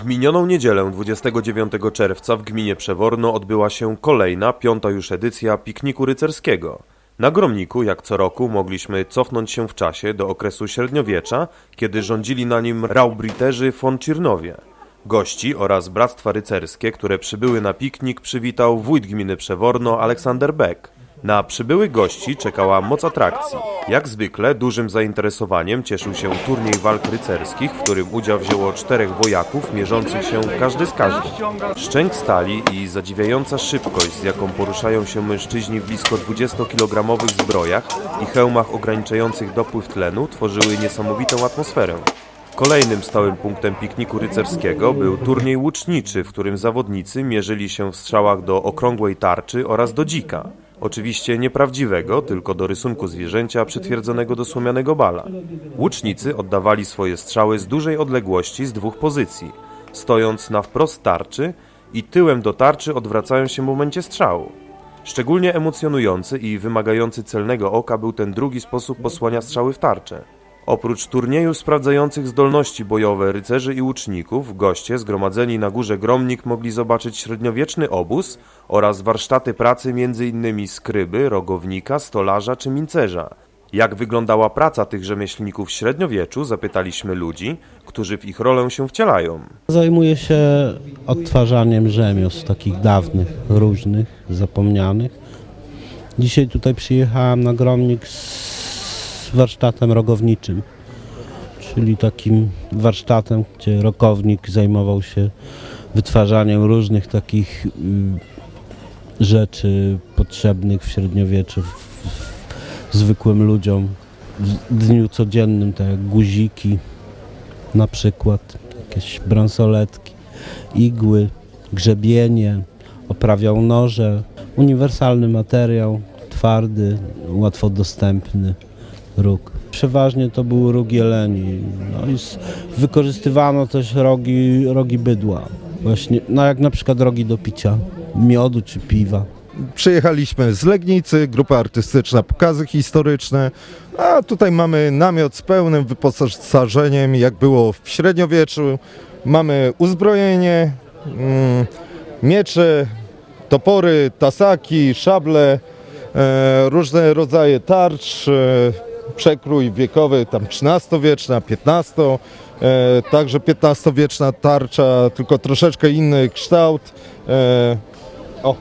W minioną niedzielę 29 czerwca w gminie Przeworno odbyła się kolejna, piąta już edycja pikniku rycerskiego. Na Gromniku, jak co roku, mogliśmy cofnąć się w czasie do okresu średniowiecza, kiedy rządzili na nim raubriterzy von Czirnowie. Gości oraz bractwa rycerskie, które przybyły na piknik, przywitał wójt gminy Przeworno Aleksander Beck. Na przybyłych gości czekała moc atrakcji. Jak zwykle dużym zainteresowaniem cieszył się turniej walk rycerskich, w którym udział wzięło czterech wojaków mierzących się każdy z każdym. Szczęk stali i zadziwiająca szybkość, z jaką poruszają się mężczyźni w blisko 20-kilogramowych zbrojach i hełmach ograniczających dopływ tlenu tworzyły niesamowitą atmosferę. Kolejnym stałym punktem pikniku rycerskiego był turniej łuczniczy, w którym zawodnicy mierzyli się w strzałach do okrągłej tarczy oraz do dzika. Oczywiście nieprawdziwego, tylko do rysunku zwierzęcia przytwierdzonego do słomianego bala. Łucznicy oddawali swoje strzały z dużej odległości z dwóch pozycji, stojąc na wprost tarczy i tyłem do tarczy odwracają się w momencie strzału. Szczególnie emocjonujący i wymagający celnego oka był ten drugi sposób posłania strzały w tarczę. Oprócz turnieju sprawdzających zdolności bojowe rycerzy i łuczników, goście zgromadzeni na górze Gromnik mogli zobaczyć średniowieczny obóz oraz warsztaty pracy m.in. skryby, rogownika, stolarza czy mincerza. Jak wyglądała praca tych rzemieślników w średniowieczu, zapytaliśmy ludzi, którzy w ich rolę się wcielają. Zajmuję się odtwarzaniem rzemiosł takich dawnych, różnych, zapomnianych. Dzisiaj tutaj przyjechałem na Gromnik z warsztatem rogowniczym, czyli takim warsztatem, gdzie rokownik zajmował się wytwarzaniem różnych takich y, rzeczy potrzebnych w średniowieczu, zwykłym ludziom w dniu codziennym, tak jak guziki, na przykład jakieś bransoletki, igły, grzebienie, oprawiał noże. Uniwersalny materiał, twardy, łatwo dostępny róg. Przeważnie to był róg jeleni. No i wykorzystywano też rogi, rogi bydła. Właśnie, no jak na przykład rogi do picia miodu czy piwa. Przyjechaliśmy z Legnicy, grupa artystyczna, pokazy historyczne, a tutaj mamy namiot z pełnym wyposażeniem, jak było w średniowieczu. Mamy uzbrojenie, mm, miecze, topory, tasaki, szable, e, różne rodzaje tarcz, e, przekrój wiekowy, tam XIII-wieczna, XV, e, także XV-wieczna tarcza, tylko troszeczkę inny kształt. E, o,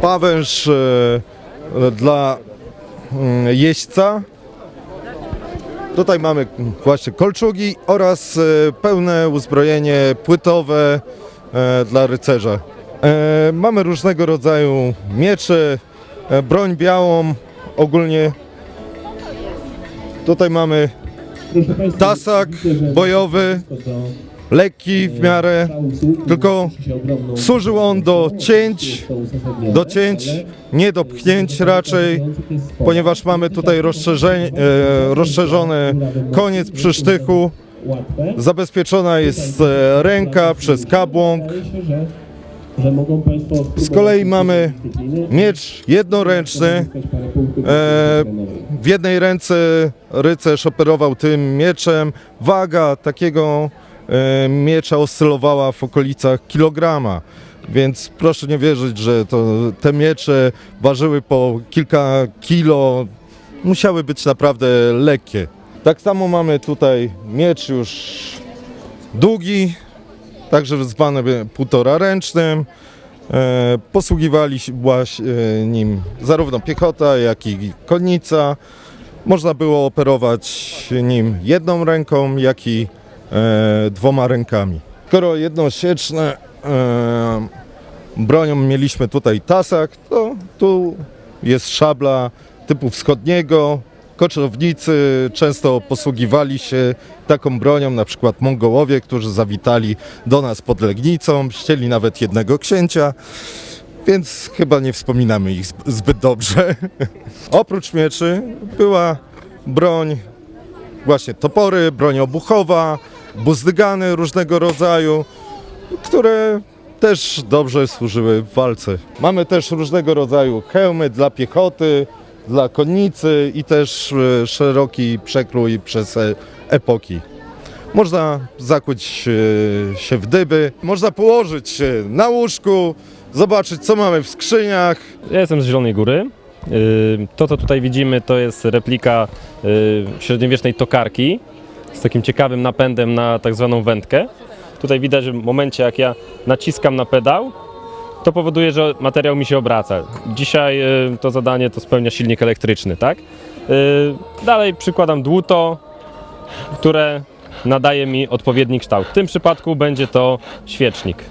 pawęż e, dla mm, jeźdźca. Tutaj mamy właśnie kolczugi oraz e, pełne uzbrojenie płytowe e, dla rycerza. E, Mamy różnego rodzaju miecze, e, broń białą ogólnie. Tutaj mamy tasak bojowy, lekki w miarę, tylko służył on do cięć, do cięć, nie do pchnięć raczej, ponieważ mamy tutaj e, rozszerzony koniec przy sztychu. Zabezpieczona jest e, ręka przez kabłąk. Z kolei mamy Miecz jednoręczny. E, w jednej ręce rycerz operował tym mieczem. Waga takiego e, miecza oscylowała w okolicach kilograma. Więc proszę nie wierzyć, że to, te miecze ważyły po kilka kilo. Musiały być naprawdę lekkie. Tak samo mamy tutaj miecz już długi, także zwany półtora ręcznym. E, Posługiwali się właśnie nim zarówno piechota, jak i konnica. Można było operować nim jedną ręką, jak i e, dwoma rękami. Skoro jednosieczne e, bronią mieliśmy tutaj tasak, to tu jest szabla typu wschodniego. Koczownicy często posługiwali się taką bronią, na przykład Mongołowie, którzy zawitali do nas pod Legnicą, ścieli nawet jednego księcia, więc chyba nie wspominamy ich zb- zbyt dobrze. Oprócz mieczy była broń, właśnie topory, broń obuchowa, buzdygany różnego rodzaju, które też dobrze służyły w walce. Mamy też różnego rodzaju hełmy dla piechoty, dla konnicy i też e, szeroki przekrój przez e- epoki. Można zakuć e, się w dyby, można położyć się na łóżku, zobaczyć co mamy w skrzyniach. Ja jestem z Zielonej Góry. To, co tutaj widzimy, to jest replika średniowiecznej tokarki z takim ciekawym napędem na tak zwaną wędkę. Tutaj widać, że w momencie jak ja naciskam na pedał, to powoduje, że materiał mi się obraca. Dzisiaj yy, to zadanie to spełnia silnik elektryczny, tak? Yy, Dalej przykładam dłuto, które nadaje mi odpowiedni kształt. W tym przypadku będzie to świecznik.